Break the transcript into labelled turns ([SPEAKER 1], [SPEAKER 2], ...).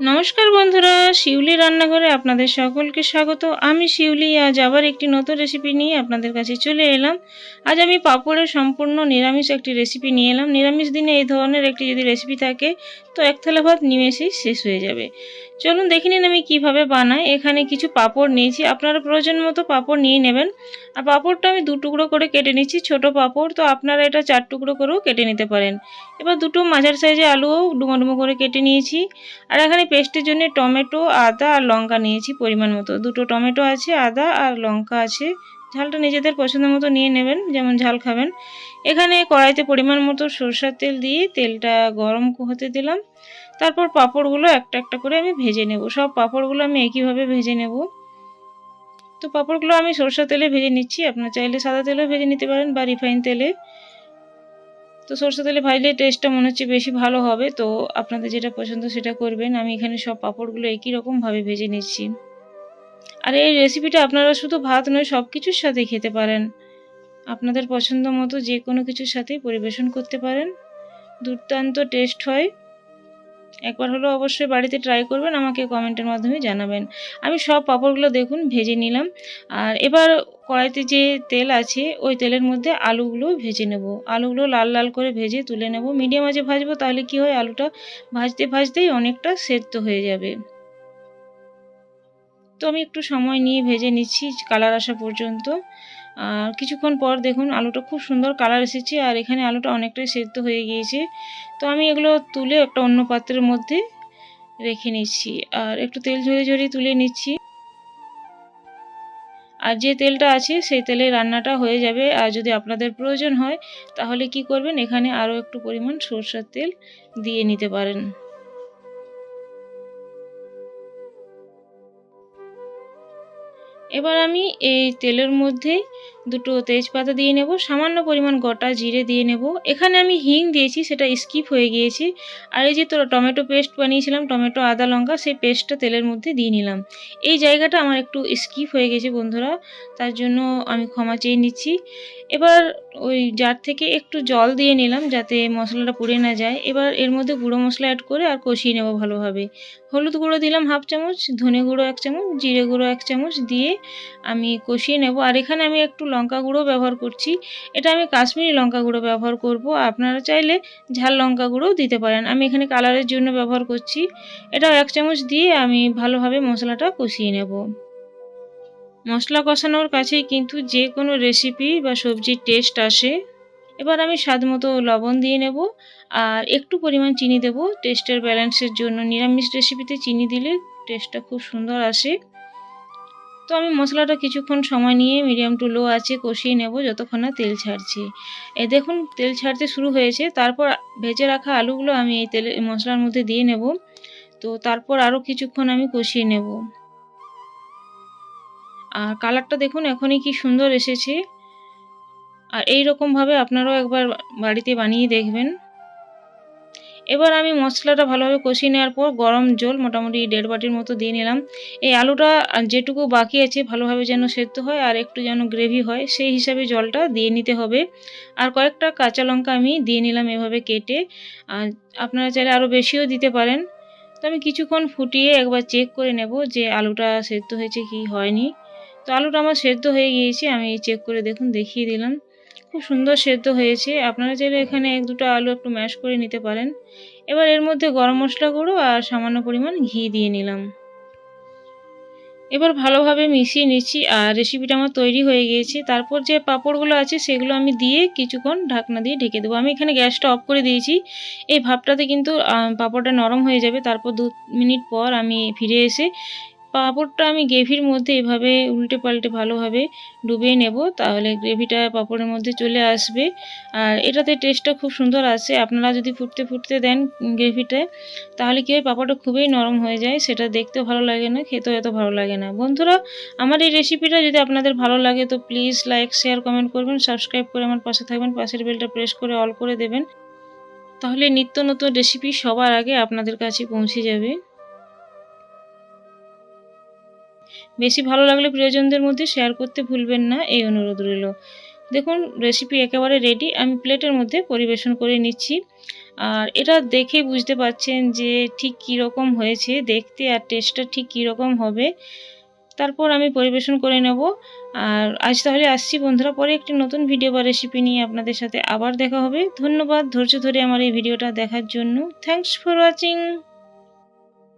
[SPEAKER 1] নমস্কার বন্ধুরা, শিউলি রান্নাঘরে আপনাদের সকলকে স্বাগত। আমি শিউলি, আজ আবার একটি নতুন রেসিপি নিয়ে আপনাদের কাছে চলে এলাম। আজ আমি পাঁপড়ের সম্পূর্ণ নিরামিষ একটি রেসিপি নিয়ে এলাম। নিরামিষ দিনে এই ধরনের একটি যদি রেসিপি থাকে তো এক থালা ভাত নিমেষেই শেষ হয়ে যাবে। চলুন দেখে নিন আমি কীভাবে বানাই। এখানে কিছু পাপড় নিয়েছি। আপনারা প্রয়োজন মতো পাপড় নিয়ে নেবেন। আর পাঁপড়টা আমি দু টুকরো করে কেটে নিচ্ছি, ছোট পাপড়। তো আপনারা এটা চার টুকরো করেও কেটে নিতে পারেন। এবার দুটো মাঝার সাইজে আলুও ডুমো ডুমো করে কেটে নিয়েছি। আর এখানে পেস্টের জন্য টমেটো, আদা আর লঙ্কা নিয়েছি পরিমাণ মতো। দুটো টমেটো আছে, আদা আর লঙ্কা আছে। ঝালটা নিজেদের পছন্দ মতো নিয়ে নেবেন, যেমন ঝাল খাবেন। এখানে কড়াইতে পরিমাণ মতো সরষার তেল দিয়ে তেলটা গরম হতে দিলাম। তারপর পাঁপড়গুলো একটা একটা করে আমি ভেজে নেব। সব পাঁপড়গুলো আমি একইভাবে ভেজে নেব। তো পাঁপড়গুলো আমি সরষের তেলে ভেজে নিচ্ছি। আপনার চাইলে সাদা তেলেও ভেজে নিতে পারেন বা রিফাইন তেলে। তো সরষে তেলে ভাজলে টেস্টটা মনে হচ্ছে বেশি ভালো হবে। তো আপনাদের যেটা পছন্দ সেটা করবেন। আমি এখানে সব পাঁপড়গুলো একই রকমভাবে ভেজে নিচ্ছি। আর এই রেসিপিটা আপনারা শুধু ভাত নয় সব কিছুর সাথে খেতে পারেন। আপনাদের পছন্দ মতো যে কোনো কিছুর সাথেই পরিবেশন করতে পারেন। দুর্দান্ত টেস্ট হয়। একবার হলেও অবশ্যই বাড়িতে ট্রাই করবেন, আমাকে কমেন্টের মাধ্যমে জানাবেন। আমি সব পাঁপড়গুলো দেখুন, ভেজে নিলাম। আর এবার কড়াইতে যে তেল আছে, ওই তেলের মধ্যে আলুগুলো ভেজে নেব। আলুগুলো লাল লাল করে ভেজে তুলে নেব। মিডিয়াম আঁচে ভাজবো, তাহলে কি হয়, আলুটা ভাজতে ভাজতেই অনেকটা সেদ্ধ হয়ে যাবে। তো আমি একটু সময় নিয়ে ভেজে নিচ্ছি কালার আসা পর্যন্ত। আর কিছুক্ষণ পর দেখুন আলুটা খুব সুন্দর কালার এসেছে আর এখানে আলুটা অনেকটাই সেদ্ধ হয়ে গিয়েছে। তো আমি এগুলো তুলে একটা অন্য পাত্রের মধ্যে রেখে নিচ্ছি আর একটু তেল ঝরে ঝরে তুলে নিচ্ছি। আর যে তেলটা আছে সেই তেলে রান্নাটা হয়ে যাবে আর যদি আপনাদের প্রয়োজন হয় তাহলে কি করবেন? এখানে আরও একটু পরিমাণ সরষের তেল দিয়ে নিতে পারেন। এবার আমি এই তেলের মধ্যে দুটো তেজপাতা দিয়ে নেব, সামান্য পরিমাণ গোটা জিরে দিয়ে নেব। এখানে আমি হিং দিয়েছি, সেটা স্কিপ হয়ে গিয়েছে। আর এই যে তো টমেটো পেস্ট বানিয়েছিলাম, টমেটো, আদা, লঙ্কা, সেই পেস্টটা তেলের মধ্যে দিয়ে নিলাম। এই জায়গাটা আমার একটু স্কিপ হয়ে গেছে বন্ধুরা, তার জন্য আমি ক্ষমা চেয়ে নিচ্ছি। এবার ওই জার থেকে একটু জল দিয়ে নিলাম যাতে মশলাটা পুড়ে না যায়। এবার এর মধ্যে গুঁড়ো মশলা অ্যাড করে আর কষিয়ে নেব ভালোভাবে। হলুদ গুঁড়ো দিলাম হাফ চামচ, ধনে গুঁড়ো এক চামচ, জিরে গুঁড়ো এক চামচ দিয়ে আমি কষিয়ে নেব। আর এখানে আমি একটু লঙ্কা গুঁড়ো ব্যবহার করছি। এটা আমি কাশ্মীরি লঙ্কা গুঁড়ো ব্যবহার করব। আপনারা চাইলে ঝাল লঙ্কা গুঁড়োও দিতে পারেন। আমি এখানে কালারের জন্য ব্যবহার করছি। এটাও এক চামচ দিয়ে আমি ভালোভাবে মশলাটা কষিয়ে নেব। মশলা কষানোর কাছেই কিন্তু যে কোনো রেসিপি বা সবজির টেস্ট আসে। এবার আমি স্বাদ মতো লবণ দিয়ে নেব আর একটু পরিমাণ চিনি দেব। টেস্টের ব্যালেন্সের জন্য নিরামিষ রেসিপিতে চিনি দিলে টেস্টটা খুব সুন্দর আসে। তো আমি মশলাটা কিছুক্ষণ সময় নিয়ে মিডিয়াম টু লো আছে কষিয়ে নেব যতক্ষণ না তেল ছাড়ছে। এ দেখুন, তেল ছাড়তে শুরু হয়েছে। তারপর ভেজে রাখা আলুগুলো আমি এই তেলে, মশলার মধ্যে দিয়ে নেব। তো তারপর আরও কিছুক্ষণ আমি কষিয়ে নেব। আর কালারটা দেখুন, এখনই কি সুন্দর এসেছে। আর এই রকমভাবে আপনারাও একবার বাড়িতে বানিয়ে দেখবেন। এবার আমি মশলাটা ভালোভাবে কষিয়ে নেওয়ার পর গরম জল, মোটামুটি দেড় বাটির মতো দিয়ে নিলাম। এই আলুটা যেটুকু বাকি আছে ভালোভাবে যেন সেদ্ধ হয় আর একটু যেন গ্রেভি হয়, সেই হিসাবে জলটা দিয়ে নিতে হবে। আর কয়েকটা কাঁচা লঙ্কা আমি দিয়ে নিলাম এভাবে কেটে। আর আপনারা চাইলে আরও বেশিও দিতে পারেন। তো আমি কিছুক্ষণ ফুটিয়ে একবার চেক করে নেব যে আলুটা সেদ্ধ হয়েছে কি হয়নি। তো আলুটা আমার সেদ্ধ হয়ে গিয়েছে, আমি চেক করে দেখুন, দেখিয়ে দিলাম। খুব সুন্দর সেদ্ধ হয়েছে, আপনারা চাইলে এখানে এক দুটো আলু একটু ম্যাশ করে নিতে পারেন। এবার এর মধ্যে গরম মশলা গুঁড়ো আর সামান্য পরিমাণ ঘি দিয়ে নিলাম। এবার ভালোভাবে মিশিয়ে নিচ্ছি, আর রেসিপিটা আমার তৈরি হয়ে গিয়েছে। তারপর যে পাঁপড়গুলো আছে, সেগুলো আমি দিয়ে কিছুক্ষণ ঢাকনা দিয়ে ঢেকে দেবো। আমি এখানে গ্যাসটা অফ করে দিয়েছি। এই ভাবটাতে কিন্তু পাঁপড়টা নরম হয়ে যাবে। তারপর দু মিনিট পর আমি ফিরে এসে পাঁপড়টা আমি গ্রেভির মধ্যে এভাবে উল্টে পাল্টে ভালোভাবে ডুবিয়ে নেব, তাহলে গ্রেভিটা পাঁপড়ের মধ্যে চলে আসবে। আর এটাতে টেস্টটা খুব সুন্দর আসে আপনারা যদি ফুটতে ফুটতে দেন গ্রেভিটায় তাহলে কী হয়, পাঁপড়টা খুবই নরম হয়ে যায়। সেটা দেখতেও ভালো লাগে না, খেতেও এত ভালো লাগে না। বন্ধুরা, আমার এই রেসিপিটা যদি আপনাদের ভালো লাগে, তো প্লিজ লাইক শেয়ার কমেন্ট করবেন সাবস্ক্রাইব করে আমার পাশে থাকবেন, পাশের বেলটা প্রেস করে অল করে দেবেন। তাহলে নিত্য নতুন রেসিপি সবার আগে আপনাদের কাছে পৌঁছে যাবে। বেশি ভালো লাগলে প্রিয়জনদের মধ্যে শেয়ার করতে ভুলবেন না, এই অনুরোধ রইল। দেখুন রেসিপি একেবারে রেডি আমি প্লেটের মধ্যে পরিবেশন করে নিচ্ছি। আর এটা দেখে বুঝতে পারছেন যে ঠিক কীরকম হয়েছে, দেখতে আর টেস্টটা ঠিক কীরকম হবে। তারপর আমি পরিবেশন করে নেব। আর আজ তাহলে আসছি বন্ধুরা, পরে একটি নতুন ভিডিও বা রেসিপি নিয়ে আপনাদের সাথে আবার দেখা হবে। ধন্যবাদ, ধৈর্য ধরে আমার এই ভিডিওটা দেখার জন্য। Thanks for watching